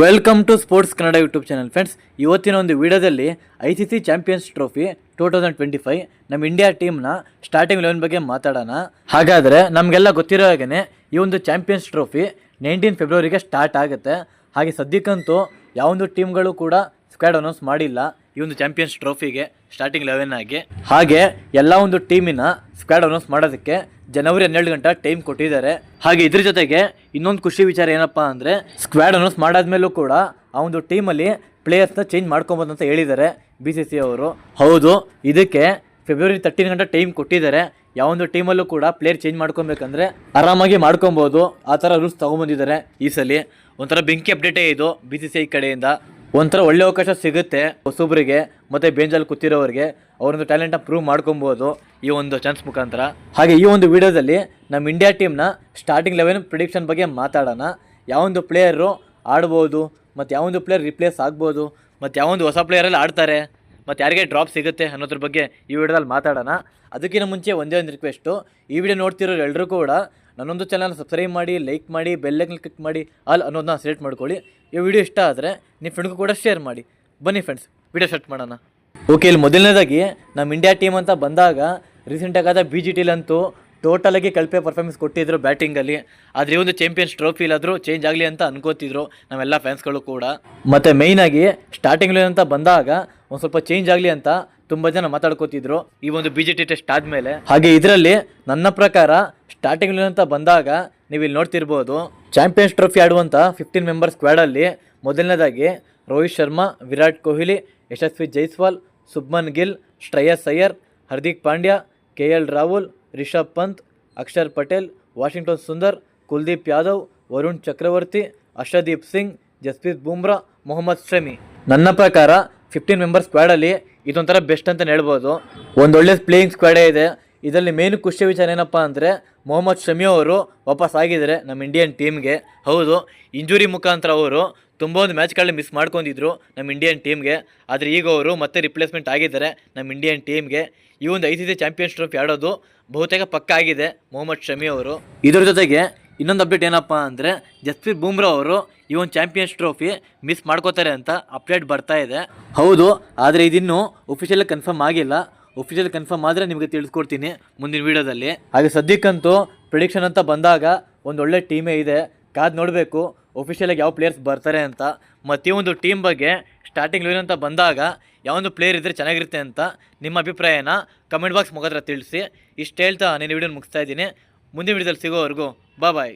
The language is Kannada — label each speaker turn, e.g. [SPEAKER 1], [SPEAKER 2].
[SPEAKER 1] Welcome to sports Kannada YouTube channel friends ಇವತ್ತಿನ ಒಂದು ವಿಡಿಯೋದಲ್ಲಿ I C C champions trophy two thousand twenty five ನಮ್ಮ ಇಂಡಿಯಾ ಟೀಮ್ನ ಸ್ಟಾರ್ಟಿಂಗ್ ಲೆವೆನ್ ಬಗ್ಗೆ ಮಾತಾಡೋಣ. ಹಾಗಾದರೆ ನಮಗೆಲ್ಲ ಗೊತ್ತಿರೋ ಹಾಗೆಯೇ ಈ ಒಂದು ಚಾಂಪಿಯನ್ಸ್ ಟ್ರೋಫಿ ನೈನ್ಟೀನ್ ಫೆಬ್ರವರಿಗೆ ಸ್ಟಾರ್ಟ್ ಆಗುತ್ತೆ. ಹಾಗೆ ಸದ್ಯಕ್ಕಂತೂ ಯಾವೊಂದು ಟೀಮ್ಗಳು ಕೂಡ ಸ್ಕ್ವಾಡ್ ಅನೌನ್ಸ್ ಮಾಡಿಲ್ಲ ಈ ಒಂದು ಚಾಂಪಿಯನ್ಸ್ ಟ್ರೋಫಿಗೆ ಸ್ಟಾರ್ಟಿಂಗ್ ಲೆವೆನ್ ಆಗಿ. ಹಾಗೆ ಎಲ್ಲ ಒಂದು ಟೀಮಿನ ಸ್ಕ್ವಾಡ್ ಅನೌನ್ಸ್ ಮಾಡೋದಕ್ಕೆ ಜನವರಿ ಹನ್ನೆರಡು ಗಂಟೆ ಟೈಮ್ ಕೊಟ್ಟಿದ್ದಾರೆ. ಹಾಗೆ ಇದ್ರ ಜೊತೆಗೆ ಇನ್ನೊಂದು ಖುಷಿ ವಿಚಾರ ಏನಪ್ಪಾ ಅಂದರೆ ಸ್ಕ್ವಾಡ್ ಅನೌನ್ಸ್ ಮಾಡಾದ್ಮೇಲೂ ಕೂಡ ಆ ಒಂದು ಟೀಮಲ್ಲಿ ಪ್ಲೇಯರ್ಸ್ನ ಚೇಂಜ್ ಮಾಡ್ಕೊಬೋದು ಅಂತ ಹೇಳಿದ್ದಾರೆ ಬಿ ಸಿ ಸಿ ಅವರು. ಹೌದು, ಇದಕ್ಕೆ ಫೆಬ್ರವರಿ ತರ್ಟೀನ್ ಗಂಟೆ ಟೈಮ್ ಕೊಟ್ಟಿದ್ದಾರೆ. ಯಾವೊಂದು ಟೀಮಲ್ಲೂ ಕೂಡ ಪ್ಲೇಯರ್ ಚೇಂಜ್ ಮಾಡ್ಕೊಬೇಕಂದ್ರೆ ಆರಾಮಾಗಿ ಮಾಡ್ಕೊಬೋದು. ಆ ಥರ ರೂಲ್ಸ್ ತೊಗೊಂಬಂದಿದ್ದಾರೆ ಈ ಸಲ. ಒಂಥರ ಬೆಂಕಿ ಅಪ್ಡೇಟೇ ಇದು ಬಿ ಸಿ ಸಿ ಐ ಕಡೆಯಿಂದ. ಒಂಥರ ಒಳ್ಳೆ ಅವಕಾಶ ಸಿಗುತ್ತೆ ಹೊಸೊಬ್ಬರಿಗೆ ಮತ್ತು ಬೇಂಜಲ್ಲಿ ಕೂತಿರೋರಿಗೆ. ಅವ್ರೊಂದು ಟ್ಯಾಲೆಂಟನ್ನ ಪ್ರೂವ್ ಮಾಡ್ಕೊಬೋದು. ಈ ಒಂದು ಚಾನ್ಸ್ ಮುಖಾಂತರ. ಹಾಗೆ ಈ ಒಂದು ವಿಡಿಯೋದಲ್ಲಿ ನಮ್ಮ ಇಂಡಿಯಾ ಟೀಮ್ನ ಸ್ಟಾರ್ಟಿಂಗ್ ಲೆವೆನ್ ಪ್ರಿಡಿಕ್ಷನ್ ಬಗ್ಗೆ ಮಾತಾಡೋಣ. ಯಾವೊಂದು ಪ್ಲೇಯರು ಆಡ್ಬೋದು ಮತ್ತು ಯಾವೊಂದು ಪ್ಲೇಯರ್ ರಿಪ್ಲೇಸ್ ಆಗ್ಬೋದು ಮತ್ತು ಯಾವೊಂದು ಹೊಸ ಪ್ಲೇಯರಲ್ಲಿ ಆಡ್ತಾರೆ ಮತ್ತು ಯಾರಿಗೆ ಡ್ರಾಪ್ ಸಿಗುತ್ತೆ ಅನ್ನೋದ್ರ ಬಗ್ಗೆ ಈ ವಿಡಿಯೋದಲ್ಲಿ ಮಾತಾಡೋಣ. ಅದಕ್ಕಿಂತ ಮುಂಚೆ ಒಂದೇ ಒಂದು ರಿಕ್ವೆಸ್ಟು ಈ ವಿಡಿಯೋ ನೋಡ್ತಿರೋ ಎಲ್ಲರೂ ಕೂಡ ನನ್ನೊಂದು ಚಾನಲ್ ಸಬ್ಸ್ಕ್ರೈಬ್ ಮಾಡಿ ಲೈಕ್ ಮಾಡಿ ಬೆಲ್ಲೈಕನ್ ಕ್ಲಿಕ್ ಮಾಡಿ ಆಲ್ ಅನ್ನೋದನ್ನ ಸೆಲೆಕ್ಟ್ ಮಾಡ್ಕೊಳ್ಳಿ. ಈ ವಿಡಿಯೋ ಇಷ್ಟ ಆದರೆ ನಿಮ್ಮ ಫ್ರೆಂಡ್ಗೂ ಕೂಡ ಶೇರ್ ಮಾಡಿ. ಬನ್ನಿ ಫ್ರೆಂಡ್ಸ್ ವಿಡಿಯೋ ಸ್ಟಾರ್ಟ್ ಮಾಡೋಣ. ಓಕೆ ಇಲ್ಲಿ ಮೊದಲನೇದಾಗಿ ನಮ್ಮ ಇಂಡಿಯಾ ಟೀಮ್ ಅಂತ ಬಂದಾಗ ರೀಸೆಂಟಾಗಿ ಆದ ಬಿ ಜಿ ಟಿಲಂತೂ ಟೋಟಲಾಗಿ ಕಳಪೆ ಪರ್ಫಾರ್ಮೆನ್ಸ್ ಕೊಟ್ಟಿದ್ರು ಬ್ಯಾಟಿಂಗಲ್ಲಿ ಆದರೆ ಈ ಒಂದು ಚಾಂಪಿಯನ್ಸ್ ಟ್ರೋಫಿ ಇಲ್ಲಾದರೂ ಚೇಂಜ್ ಆಗಲಿ ಅಂತ ಅನ್ಕೋತಿದ್ರು ನಮ್ಮೆಲ್ಲ ಫ್ಯಾನ್ಸ್ಗಳು ಕೂಡ. ಮತ್ತು ಮೇಯ್ನಾಗಿ ಸ್ಟಾರ್ಟಿಂಗ್ ಅಂತ ಬಂದಾಗ ಒಂದು ಸ್ವಲ್ಪ ಚೇಂಜ್ ಆಗಲಿ ಅಂತ ತುಂಬ ಜನ ಮಾತಾಡ್ಕೋತಿದ್ರು ಈ ಒಂದು ಬಿ ಜಿ ಟಿ ಟೆಸ್ಟ್ ಆದಮೇಲೆ. ಹಾಗೆ ಇದರಲ್ಲಿ ನನ್ನ ಪ್ರಕಾರ ಸ್ಟಾರ್ಟಿಂಗ್ ಅಂತ ಬಂದಾಗ ನೀವು ಇಲ್ಲಿ ನೋಡ್ತಿರ್ಬೋದು ಚಾಂಪಿಯನ್ಸ್ ಟ್ರೋಫಿ ಆಡುವಂಥ ಫಿಫ್ಟೀನ್ ಮೆಂಬರ್ಸ್ ಸ್ಕ್ವಾಡಲ್ಲಿ ಮೊದಲನೇದಾಗಿ Rohit Sharma, Virat Kohli, Yashasvi Jaiswal Shubman Gill, Shreyas Iyer, Hardik Pandya K L Rahul, Rishabh Pant, Axar Patel, Washington Sundar, Kuldeep Yadav, Varun Chakravarthy, Arshdeep Singh, Jasprit Bumrah, Mohammed Shami. ನನ್ನ ಪ್ರಕಾರ ಫಿಫ್ಟೀನ್ ಮೆಂಬರ್ಸ್ ಸ್ಕ್ವಾಡಲ್ಲಿ ಇದೊಂಥರ ಬೆಸ್ಟ್ ಅಂತ ಹೇಳ್ಬೋದು. ಒಂದೊಳ್ಳೆ ಪ್ಲೇಯಿಂಗ್ ಸ್ಕ್ವಾಡೇ ಇದೆ. ಇದರಲ್ಲಿ ಮೇನ್ ಖುಷಿಯ ವಿಚಾರ ಏನಪ್ಪ ಅಂದರೆ ಮೊಹಮ್ಮದ್ ಶಮಿ ಅವರು ವಾಪಸ್ ಆಗಿದ್ದಾರೆ ನಮ್ಮ ಇಂಡಿಯನ್ ಟೀಮ್ಗೆ ಹೌದು ಇಂಜುರಿ ಮುಖಾಂತರ ಅವರು ತುಂಬ ಒಂದು ಮ್ಯಾಚ್ಗಳಲ್ಲಿ ಮಿಸ್ ಮಾಡ್ಕೊಂಡಿದ್ರು ನಮ್ಮ ಇಂಡಿಯನ್ ಟೀಮ್ಗೆ ಆದರೆ ಈಗ ಅವರು ಮತ್ತೆ ರಿಪ್ಲೇಸ್ಮೆಂಟ್ ಆಗಿದ್ದಾರೆ ನಮ್ಮ ಇಂಡಿಯನ್ ಟೀಮ್ಗೆ ಈ ಒಂದು I C C champions trophy ಆಡೋದು ಬಹುತೇಕ ಪಕ್ಕ ಆಗಿದೆ ಮೊಹಮ್ಮದ್ ಶಮಿ ಅವರು. ಇದರ ಜೊತೆಗೆ ಇನ್ನೊಂದು ಅಪ್ಡೇಟ್ ಏನಪ್ಪ ಅಂದರೆ ಜಸ್ಪ್ರೀತ್ ಬುಮ್ರಾ ಅವರು ಈ ಒಂದು ಚಾಂಪಿಯನ್ಸ್ ಟ್ರೋಫಿ ಮಿಸ್ ಮಾಡ್ಕೋತಾರೆ ಅಂತ ಅಪ್ಡೇಟ್ ಬರ್ತಾ ಇದೆ. ಹೌದು, ಆದರೆ ಇದಿನ್ನೂ ಒಫಿಷಿಯಲ್ ಕನ್ಫರ್ಮ್ ಆಗಿಲ್ಲ. ಒಫಿಷಿಯಲ್ ಕನ್ಫರ್ಮ್ ಆದರೆ ನಿಮಗೆ ತಿಳಿಸ್ಕೊಡ್ತೀನಿ ಮುಂದಿನ ವೀಡಿಯೋದಲ್ಲಿ. ಹಾಗೆ ಸದ್ಯಕ್ಕಂತೂ ಪ್ರಿಡಿಕ್ಷನ್ ಅಂತ ಬಂದಾಗ ಒಂದು ಒಳ್ಳೆ ಟೀಮೇ ಇದೆ. ಕಾದು ನೋಡಬೇಕು. ಒಫಿಷಿಯಲಾಗಿ ಯಾವ ಪ್ಲೇಯರ್ಸ್ ಬರ್ತಾರೆ ಅಂತ, ಮತ್ತು ಈ ಒಂದು ಟೀಮ್ ಬಗ್ಗೆ ಸ್ಟಾರ್ಟಿಂಗ್ ಲೆವೆನ್ ಅಂತ ಬಂದಾಗ ಯಾವೊಂದು ಪ್ಲೇಯರ್ ಇದ್ದರೆ ಚೆನ್ನಾಗಿರುತ್ತೆ ಅಂತ ನಿಮ್ಮ ಅಭಿಪ್ರಾಯನ ಕಮೆಂಟ್ ಬಾಕ್ಸ್ ಮುಖಾಂತರ ತಿಳಿಸಿ. ಇಷ್ಟು ಹೇಳ್ತಾ ನಾನು ವಿಡಿಯೋ ಮುಗಿಸ್ತಾ ಇದ್ದೀನಿ. ಮುಂದಿನ ವಿಡಿಯೋದಲ್ಲಿ ಸಿಗೋವರೆಗೂ ಬಾಯ್